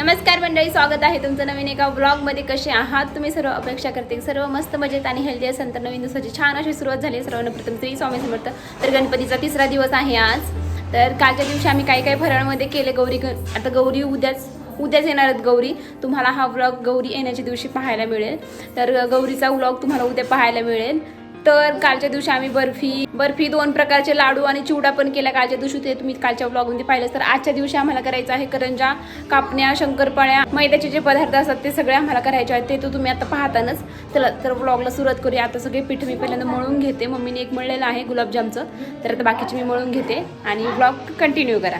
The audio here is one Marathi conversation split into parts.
नमस्कार मंडळी स्वागत आहे तुमचं नवीन एका ब्लॉगमध्ये कसे आहात? तुम्ही सर्व अपेक्षा करते सर्व मस्त मजेत आणि हेल्दी असेल तर नवीन दिवसाची छान अशी सुरुवात झाली. सर्वांना प्रथम श्री स्वामी समर्थ. तर गणपतीचा तिसरा दिवस आहे आज. तर कालच्या दिवशी आम्ही काही काही फराळमध्ये केले. गौरी आता गौरी उद्याच उद्याच येणार आहेत गौरी. तुम्हाला हा व्लॉग गौरी येण्याच्या दिवशी पाहायला मिळेल. तर गौरीचा व्लॉग तुम्हाला उद्या पाहायला मिळेल. तर कालच्या दिवशी आम्ही बर्फी बर्फी दोन प्रकारचे लाडू आणि चिवडा पण केला. कालच्या दिवशी ते तुम्ही कालच्या ब्लॉगमध्ये पाहिलं तर आजच्या दिवशी आम्हाला करायचं आहे करंजा कापण्या शंकरपाळ्या मैद्याचे जे पदार्थ असतात ते सगळे आम्हाला करायचे आहेत. ते तर तुम्ही आता पाहतानच. चला तर ब्लॉगला सुरुवात करूया. आता सगळे पीठ मी पहिल्यांदा मळून घेते. मम्मीने एक मळलेलं आहे गुलाबजामचं. तर आता बाकीचे मी मळून घेते. आणि ब्लॉग कंटिन्यू करा.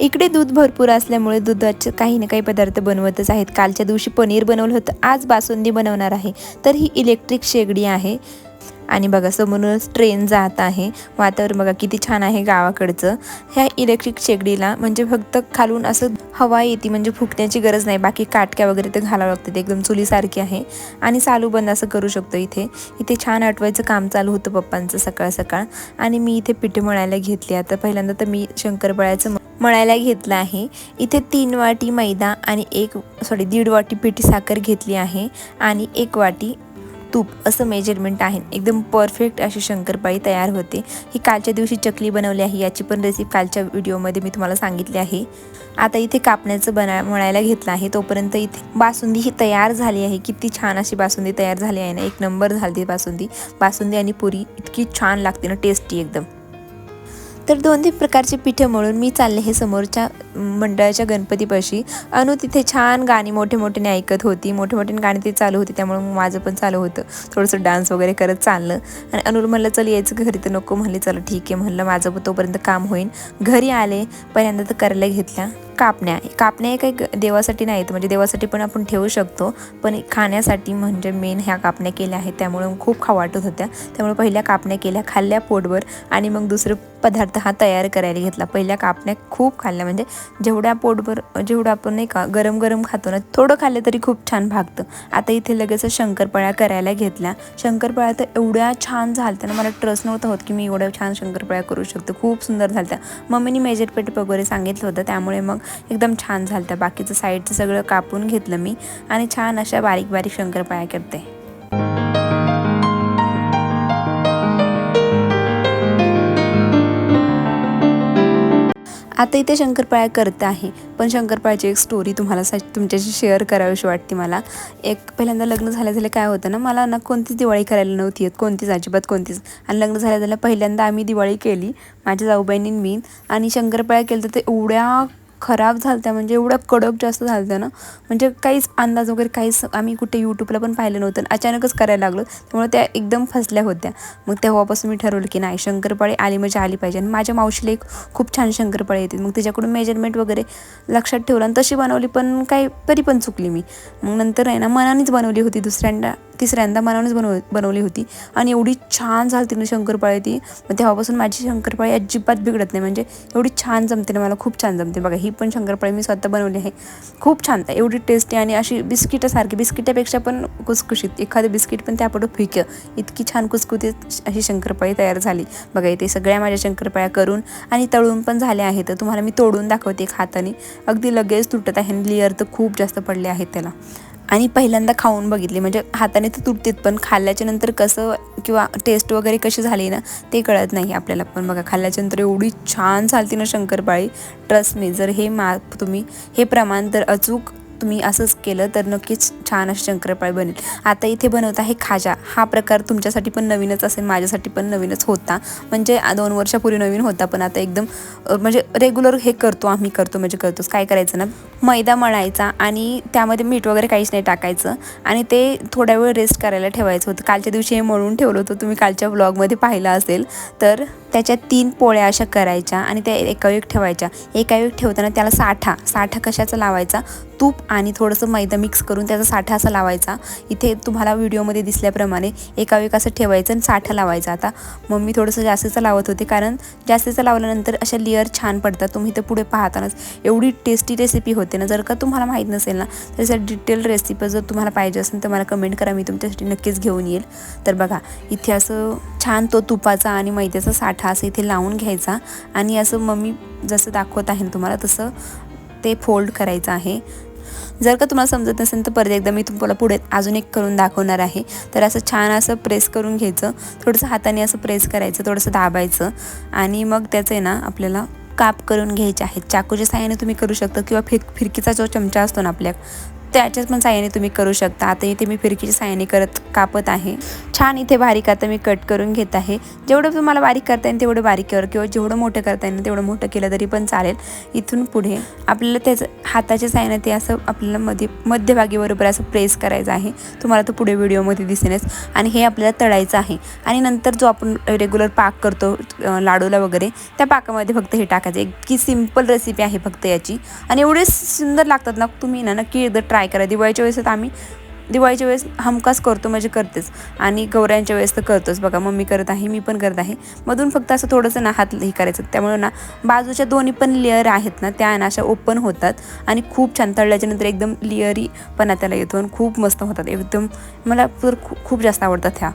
इकडे दूध भरपूर असल्यामुळे दुधाचे काही ना काही पदार्थ बनवतच आहेत. कालच्या दिवशी पनीर बनवलं होतं आज बासुंदी बनवणार आहे. तर ही इलेक्ट्रिक शेगडी आहे. आणि बघा समोरूनच ट्रेन जात आहे. वातावरण बघा किती छान आहे गावाकडचं. ह्या इलेक्ट्रिक शेगडीला म्हणजे फक्त खालून असं हवा येते म्हणजे फुकण्याची गरज नाही. बाकी काटक्या वगैरे तर घालावं लागतं. ते एकदम चुलीसारखी आहे. आणि चालू बंद असं करू शकतो इथे. इथे छान आठवायचं काम चालू होतं पप्पांचं सकाळ सकाळ. आणि मी इथे पिठे मळायला घेतली. आता पहिल्यांदा तर मी शंकरपाळ्याचं मळायला घेतलं आहे. इथे तीन वाटी मैदा आणि एक सॉरी दीड वाटी पिठी साखर घेतली आहे आणि एक वाटी तूप असं मेजरमेंट आहे. एकदम परफेक्ट अशी शंकरपाळी तयार होते. ही कालच्या दिवशी चकली बनवली आहे याची पण रेसिपी कालच्या व्हिडिओमध्ये मी तुम्हाला सांगितली आहे. आता इथे कापण्याचं बना मळायला घेतलं आहे. तोपर्यंत इथे बासुंदी ही तयार झाली आहे. किती छान अशी बासुंदी तयार झाली आहे ना. एक नंबर झाली बासुंदी. बासुंदी आणि पुरी इतकी छान लागते ना टेस्टी एकदम. तर दोन तीन प्रकारचे पिठे मळून मी चालले हे समोरच्या मंडळाच्या गणपतीपाशी. अनु तिथे छान गाणी मोठे मोठ्याने ऐकत होती. मोठे मोठ्याने गाणी ते चालू होती त्यामुळे मग माझं पण चालू होतं. थोडंसं डान्स वगैरे करत चाललं. आणि अनुर म्हणलं चल यायचं घरी तर नको. म्हणले चला ठीक आहे. म्हणलं माझं पण तोपर्यंत काम होईल घरी आले पहिल्यांदा तर करायला घेतल्या कापण्या. कापण्या काही देवासाठी नाहीत म्हणजे देवासाठी पण आपण ठेवू शकतो. पण खाण्यासाठी म्हणजे मेन ह्या कापण्या केल्या आहेत त्यामुळे खूप खाऊ वाटत होत्या. त्यामुळे पहिल्या कापण्या केल्या खाल्ल्या पोटभर आणि मग दुसरं पदार्थ हा तयार करायला घेतला. पहिल्या कापण्या खूप खाल्ल्या. म्हणजे जेवढ्या पोटभर जेवढं आपण नाही का गरम गरम खातो ना थोडं खाल्लं तरी खूप छान भागतं. आता इथे लगेच शंकरपाळ्या करायला घेतल्या. शंकरपाळ्या तर एवढ्या छान झालत्या ना मला ट्रस्ट नव्हता होत की मी एवढ्या छान शंकरपाळ्या करू शकतो. खूप सुंदर झालत्या. मम्मीने मेजरपेट वगैरे सांगितलं होतं त्यामुळे मग एकदम छान झालत्या. बाकीचं साईडचं सगळं कापून घेतलं मी. आणि छान अशा बारीक बारीक शंकरपाळ्या करते. आता इथे शंकरपाळ्या करत आहे. पण शंकरपाळ्याची एक स्टोरी तुम्हाला सा तुमच्याशी शेअर करावीशी वाटते मला. एक पहिल्यांदा लग्न झाल्या झाले काय होतं ना मला ना कोणतीच दिवाळी करायला नव्हती येत. कोणतीच अजिबात कोणतीच. आणि लग्न झाल्या झाल्या पहिल्यांदा आम्ही दिवाळी केली. माझ्या जाऊबाईंनी मी. आणि शंकरपाळ्या केलं तर ते एवढ्या खराब झालत्या म्हणजे एवढ्या कडक जास्त झालत्या ना म्हणजे काहीच अंदाज वगैरे काहीच आम्ही कुठे यूट्यूबला पण पाहिलं नव्हतं. आणि अचानकच करायला लागलो त्यामुळे त्या एकदम फसल्या होत्या. मग तेव्हापासून मी ठरवलं की नाही शंकरपाळी आली म्हणजे आली पाहिजे. आणि माझ्या मावशीला एक खूप छान शंकरपाळी येते मग तिच्याकडून मेजरमेंट वगैरे लक्षात ठेवलं आणि तशी बनवली पण काही तरी पण चुकली मी. मग नंतर आहे ना मनानेच बनवली होती दुसऱ्यांदा. तिसऱ्यांदा मनानेच बनव बनवली होती. आणि एवढी छान झाली तिने शंकरपाळी ती. मग तेव्हापासून माझी शंकरपाळी अजिबात बिघडत नाही. म्हणजे एवढी छान जमते ना मला खूप छान जमते. बघा ही पण शंकरपाळी मी स्वतः बनवली आहे. खूप छान. एवढी टेस्टी आणि अशी बिस्किटासारखी बिस्किटापेक्षा पण कुसकुशीत एखादं बिस्किट पण त्यापटं फिकं. इतकी छान कुसकुतीत अशी शंकरपाळी तयार झाली. बघा इथे सगळ्या माझ्या शंकरपाळ्या करून आणि तळून पण झाल्या आहेत. तर तुम्हाला मी तोडून दाखवते एक हाताने. अगदी लगेच तुटत आहे लेअर तर खूप जास्त पडले आहेत त्याला. आणि पहिल्यांदा खाऊन बघितली. म्हणजे हाताने तर तुटतेत पण खाल्ल्याच्या नंतर कसं किंवा टेस्ट वगैरे कशी झाली ना ते कळत नाही आपल्याला. पण बघा खाल्ल्याच्या नंतर एवढी छान चालती ना शंकरपाळी. ट्रस्ट मी जर हे माप तुम्ही हे प्रमाण तर अचूक तुम्ही असंच केलं तर नक्कीच छान अशी शंकरपाळी बनेल. आता इथे बनवत आहे खाजा. हा प्रकार तुमच्यासाठी पण नवीनच असेल माझ्यासाठी पण नवीनच होता. म्हणजे दोन वर्षापूर्वी नवीन होता पण आता एकदम म्हणजे रेग्युलर हे करतो आम्ही करतो म्हणजे करतोच काय करायचं ना? मैदा मळायचा आणि त्यामध्ये मीठ वगैरे काहीच नाही टाकायचं. आणि ते थोड्या वेळ रेस्ट करायला ठेवायचं होतं. कालच्या दिवशी हे मळून ठेवलं होतं. तुम्ही कालच्या ब्लॉगमध्ये पाहिलं असेल. तर त्याच्या तीन पोळ्या अशा करायच्या आणि त्या एकावेक ठेवायच्या. एकावेक ठेवताना त्याला साठा साठा कशाचा लावायचा? तूप आणि थोडंसं मैदा मिक्स करून त्याचा साठा असा लावायचा. इथे तुम्हाला व्हिडिओमध्ये दिसल्याप्रमाणे एकावेक असं ठेवायचं आणि साठा लावायचा. आता मम्मी थोडंसं जास्तीचं लावत होते कारण जास्तीचं लावल्यानंतर अशा लेअर छान पडतात. तुम्ही ते पुढे पाहतानाच. एवढी टेस्टी रेसिपी होती. ना जर का तुम्हाला माहीत नसेल ना तर त्याचा डिटेल रेसिपी जर तुम्हाला पाहिजे असेल तर मला कमेंट करा मी तुमच्यासाठी नक्कीच घेऊन येईल. तर बघा इथे असं छान तो तुपाचा आणि मैद्याचा साठा असं इथे लावून घ्यायचा आणि असं मम्मी जसं दाखवत आहे ना तुम्हाला तसं ते फोल्ड करायचं आहे. जर का तुम्हाला समजत नसेल तर परत एकदा मी तुम्हाला पुढे अजून एक करून दाखवणार आहे. तर असं छान असं प्रेस करून घ्यायचं थोडंसं हाताने असं प्रेस करायचं थोडंसं दाबायचं आणि मग त्याचं आहे ना आपल्याला काप करून घ्यायचे आहेत. चाकूच्या साहाय्याने तुम्ही करू शकता किंवा फिर फिरकीचा जो चमचा असतो ना आपल्या त्याच्याच पण साह्याने तुम्ही करू शकता. आता इथे मी फिरकीच्या साह्याने करत कापत आहे. छान इथे बारीक आता मी कट करून घेत आहे. जेवढं तुम्हाला बारीक करता येईल तेवढं बारीक कर किंवा जेवढं मोठं करता येईल तेवढं मोठं केलं तरी पण चालेल. इथून पुढे आपल्याला त्याचं हाताच्या साह्याने ते असं आपल्याला मध्ये मध्यभागी बरोबर असं प्रेस करायचं आहे. तुम्हाला तो पुढे व्हिडिओमध्ये दिसेलच. आणि हे आपल्याला तळायचं आहे. आणि नंतर जो आपण रेग्युलर पाक करतो लाडूला वगैरे त्या पाकामध्ये फक्त हे टाकायचं. इतकी सिंपल रेसिपी आहे फक्त याची. आणि एवढे सुंदर लागतात ना तुम्ही ना नक्की एकदा ट्राय करा. दिवाळीच्या वेळेस तर आम्ही दिवाळीच्या वेळेस हमखास करतो म्हणजे करतेच. आणि गौऱ्यांच्या वेळेस तर करतोच. बघा मम्मी करत आहे मी पण करत आहे. मधून फक्त असं थोडंसं ना हात हे करायचं. त्यामुळे ना बाजूच्या दोन्ही पण लेअर आहेत ना त्या ना अशा ओपन होतात. आणि खूप छान तळल्याच्यानंतर एकदम लेअरीपणा त्याला येतो. आणि खूप मस्त होतात. एकदम मला तर खूप खूप जास्त आवडतात ह्या.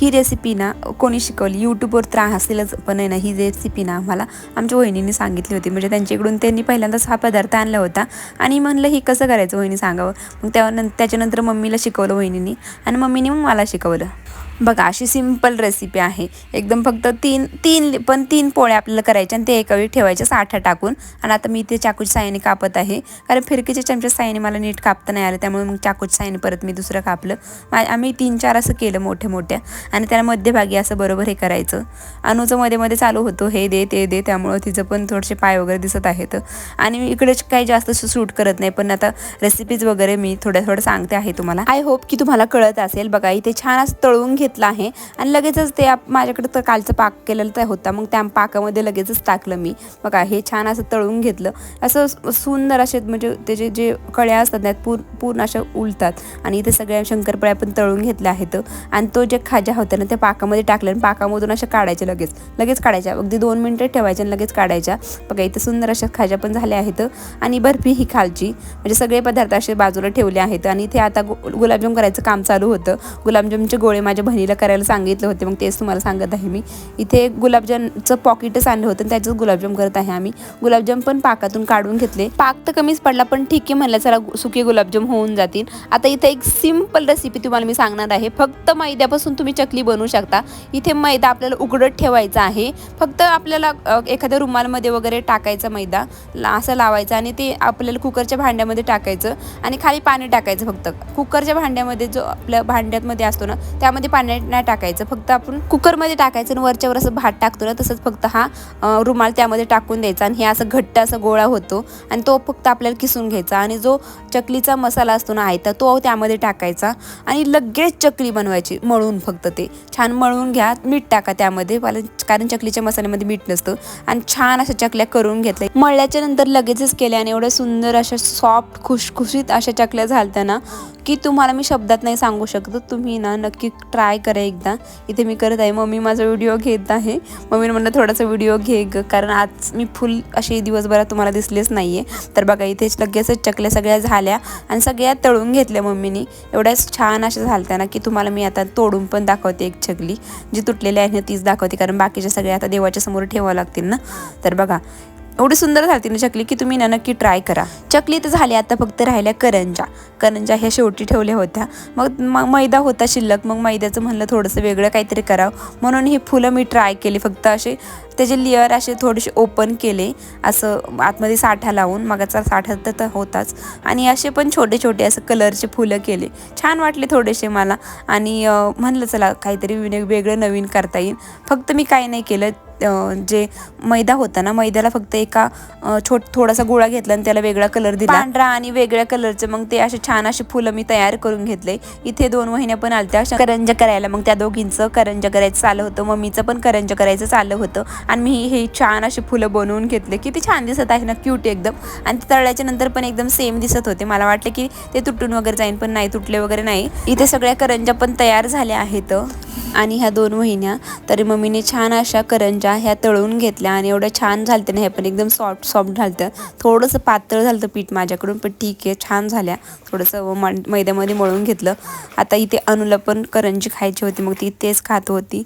ही रेसिपी ना कोणी शिकवली? यूट्यूबवर त्रास असेलच पण आहे ना ही रेसिपी ना आम्हाला आमच्या वहिनीने सांगितली होती. म्हणजे त्यांच्याकडून त्यांनी पहिल्यांदाच हा पदार्थ आणला होता. आणि म्हणलं ही कसं करायचं? वहिनी सांगावं. मग त्यानं त्याच्यानंतर मम्मीला शिकवलं वहिनीने. आणि मम्मीने मग मला शिकवलं. बघा अशी सिंपल रेसिपी आहे. एकदम फक्त तीन तीन पण तीन पोळ्या आपल्याला करायच्या आणि ते एका वेळी ठेवायच्या साठा टाकून. आणि आता मी ते चाकूच्या साह्याने कापत आहे. कारण फिरकीच्या चमच्या साह्याने मला नीट कापता नाही आलं त्यामुळे मग चाकूच्या साह्याने परत मी दुसरं कापलं. मा- आम्ही तीन चार असं केलं मोठ्या मोठ्या आणि त्याला मध्यभागी असं बरोबर हे करायचं. अनुचं मध्ये मध्ये चालू होतो हे दे ते दे त्यामुळं तिचं पण थोडेसे पाय वगैरे दिसत आहेत. आणि इकडे काही जास्त सूट करत नाही पण आता रेसिपीज वगैरे मी थोड्या थोडं सांगते आहे तुम्हाला. आय होप की तुम्हाला कळत असेल. बघा इथे छान असं तळून घेतला आहे. आणि लगेचच ते आप- माझ्याकडे तर कालचं पाक केलेलं तर होता. मग त्या पाकामध्ये लगेचच टाकलं मी. बघा हे छान असं तळून घेतलं. असं सुंदर असे म्हणजे त्याचे जे कळ्या असतात त्यात पूर पूर्ण अशा उलतात. आणि इथे सगळ्या शंकरपाळ्या पण तळून घेतल्या आहेत. आणि तो जे खाजा होत्या ना त्या पाकामध्ये टाकल्या. आणि पाकामधून अशा काढायच्या लगेच. लगेच काढायच्या. अगदी दोन मिनटं ठेवायच्या आणि लगेच काढायच्या. बघा इथे सुंदर अशा खाज्या पण झाल्या आहेत. आणि बर्फी ही खालची. म्हणजे सगळे पदार्थ असे बाजूला ठेवले आहेत. आणि इथे आता गु- गुलाबजाम करायचं काम चालू होतं. गुलाबजामचे गोळे माझ्या बहिणीला करायला सांगितले होते. मग तेच तुम्हाला सांगत आहे मी. इथे गुलाबजामचं पॉकेटच आणलं होतं आणि त्याचंच गुलाबजाम करत आहे आम्ही. गुलाबजाम पण पाकातून काढून घेतले. पाक तर कमीच पडला पण ठीक आहे म्हणलं चला सुके गुलाबजाम होऊन जातील. आता इथे एक सिंपल रेसिपी तुम्हाला मी सांगणार आहे. फक्त मैद्यापासून तुम्ही चकली बनवू शकता. इथे मैदा आपल्याला उघडत ठेवायचा आहे. फक्त आपल्याला एखाद्या रुमालमध्ये वगैरे टाकायचा मैदा असं लावायचा आणि ते आपल्याला कुकरच्या भांड्यामध्ये टाकायचं आणि खाली पाणी टाकायचं फक्त. कुकरच्या भांड्यामध्ये जो आपल्या भांड्यामध्ये असतो ना त्यामध्ये पाणी नाही टाकायचं. फक्त आपण कुकरमध्ये टाकायचं आणि वरच्यावर असं भात टाकतो ना तसंच फक्त हा रुमाल त्यामध्ये टाकून द्यायचा आणि हे असं घट्ट असं गोळा होतो आणि तो फक्त आपल्याला किसून घ्यायचा आणि जो चकलीचा मसाला असतो ना आयता तो त्यामध्ये टाकायचा आणि लगेच चकली बनवायची मळून फक्त ते. छान मळून घ्या मीठ टाका त्यामध्ये कारण कारण चकलीच्या मसाल्यामध्ये मीठ नसतं. आणि छान अशा चकल्या करून घेतल्या. मळल्याच्या नंतर लगेचच केल्या आणि एवढ्या सुंदर अशा सॉफ्ट खुशखुशीत अशा चकल्या झालत्या ना की तुम्हाला मी शब्दात नाही सांगू शकत. तुम्ही ना नक्की ट्राय करा एकदा. इथे मी करत आहे. मम्मी माझा व्हिडिओ घेत आहे. मम्मीने म्हणलं थोडासा व्हिडिओ घे ग. कारण आज मी फुल अशी दिवसभरात तुम्हाला दिसलेच नाही आहे तर बघा इथेच लगेचच चकल्या सगळ्या झाल्या आणि सगळ्या तळून घेतल्या मम्मीनी. एवढ्याच छान अशा झालत्या ना की तुम्हाला मी आता तोडून पण दाखवते एक चकली जी तुटलेली आहे ना तीच दाखवते. कारण बाकीच्या सगळ्या आता देवाच्या समोर ठेवावं लागतील ना. तर बघा एवढी सुंदर झाली तिने चकली की तुम्ही ना नक्की ट्राय करा. चकली तर झाली आता फक्त राहिल्या करंजा. करंजा ह्या शेवटी ठेवल्या होत्या. मग म- मैदा होता शिल्लक मग मैद्याचं म्हणलं थोडंसं वेगळं काहीतरी करावं. म्हणून ही फुलं मी ट्राय केली फक्त असे त्याचे लेअर असे थोडेसे ओपन केले. असं आतमध्ये साठा लावून मगाचा साठा तर तर होताच. आणि असे पण छोटे छोटे असं कलरचे फुलं केले. छान वाटले थोडेसे मला. आणि म्हणलं चला काहीतरी वेगळं नवीन करता येईल. फक्त मी काही नाही केलं. जे मैदा होता ना मैद्याला फक्त एका छोट थोडासा गोळा घेतला आणि त्याला वेगळा कलर दिला. पांढरा आणि वेगळ्या कलरचे मग ते असे छान असे फुलं मी तयार करून घेतले. इथे दोन महिन्या पण आलत्या. अशा करंजा करायला. मग त्या दोघींचं करंजा करायचं चालू होतं. मम्मीचं पण करंजा करायचं चालू होतं. आणि मी हे छान असे फुलं बनवून घेतले. किती छान दिसत आहे ना क्यूट एकदम. आणि ते तळल्याच्या नंतर पण एकदम सेम दिसत होते. मला वाटलं की ते तुटून वगैरे जाईन पण नाही तुटले वगैरे नाही. इथे सगळ्या करंजा पण तयार झाल्या आहेत. आणि ह्या दोन महिन्या तरी मम्मीने छान अशा करंजा ह्या तळून घेतल्या आणि एवढ्या छान झाल्या ना ह्या पण एकदम सॉफ्ट सॉफ्ट झालत्या थोडंसं पातळ झालं पीठ माझ्याकडून पण ठीक आहे छान झाल्या. थोडंसं म मैद्यामध्ये मळून घेतलं. आता इथे अनुला पण करंजी खायची होती मग ती तेच खात होती.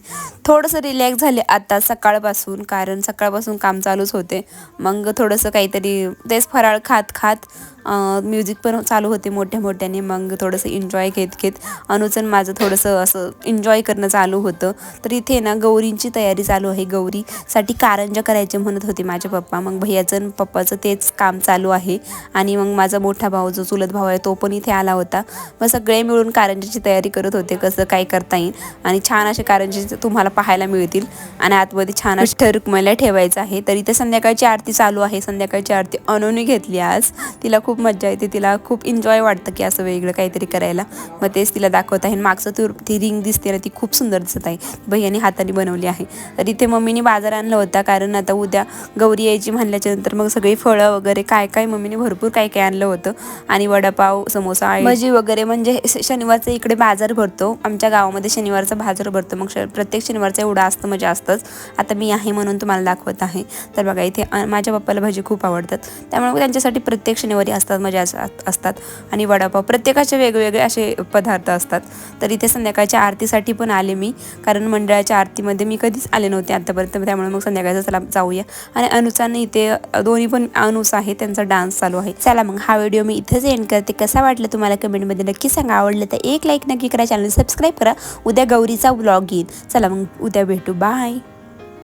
थोडंसं रिलॅक्स झाले आता सकाळपासून कारण सकाळपासून काम चालूच होते. मग थोडंसं काहीतरी तेच फराळ खात खात म्युझिक पण चालू होते मोठ्या मोठ्याने. मग थोडंसं एन्जॉय घेत घेत अनुचन माझं थोडंसं असं एन्जॉय करणं चालू होतं. तर इथे ना गौरींची तयारी चालू आहे. गौरीसाठी कारंजा करायचे म्हणत होते माझे पप्पा. मग भैयाचं आणि पप्पाचं तेच काम चालू आहे. आणि मग माझा मोठा भाऊ जो चुलत भाऊ आहे तो पण इथे आला होता. मग सगळे मिळून कारंजाची तयारी करत होते कसं काय करता येईल. आणि छान असे कारंजे तुम्हाला पाहायला मिळतील. आणि आतमध्ये छान अशा रुक्मायला ठेवायचं आहे. तर इथे संध्याकाळची आरती चालू आहे. संध्याकाळची आरती अनुने घेतली आज. तिला खूप खूप मज्जा येते तिला. खूप एन्जॉय वाटतं की असं वेगळं काहीतरी करायला. मग तेच तिला दाखवत आहे. मागचं तू ती रिंग दिसते ना ती खूप सुंदर दिसत आहे. भैयाने हाताने बनवली आहे. तर इथे मम्मीने बाजार आणला होता. कारण आता उद्या गौरी यायची म्हणल्याच्यानंतर मग सगळी फळं वगैरे काय काय मम्मीने भरपूर काय काय आणलं होतं. आणि वडापाव समोसा भजी वगैरे. म्हणजे शनिवारचं इकडे बाजार भरतो. आमच्या गावामध्ये शनिवारचा बाजार भरतो. मग श- प्रत्येक शनिवारचा एवढा असतं म्हणजे असतंच. आता मी आहे म्हणून तुम्हाला दाखवत आहे. तर बघा इथे माझ्या पप्पाला भजी खूप आवडतात. त्यामुळे त्यांच्यासाठी प्रत्येक शनिवारी असतात मजा असतात असतात. आणि वडापाव प्रत्येकाचे वेगवेगळे असे पदार्थ असतात. तर इथे संध्याकाळच्या आरतीसाठी पण आले मी. कारण मंडळाच्या आरतीमध्ये मी कधीच आले नव्हते आत्तापर्यंत त्यामुळे मग संध्याकाळचं चला जाऊया. आणि अनुचाने इथे दोन्ही पण अनुस आहे त्यांचा डान्स चालू आहे. चला मग हा व्हिडिओ मी इथेच एंड करते. कसा वाटलं तुम्हाला कमेंटमध्ये नक्की सांगा. आवडलं तर एक लाईक नक्की करा. चॅनल सबस्क्राईब करा. उद्या गौरीचा ब्लॉग येईल. चला मग उद्या भेटू. बाय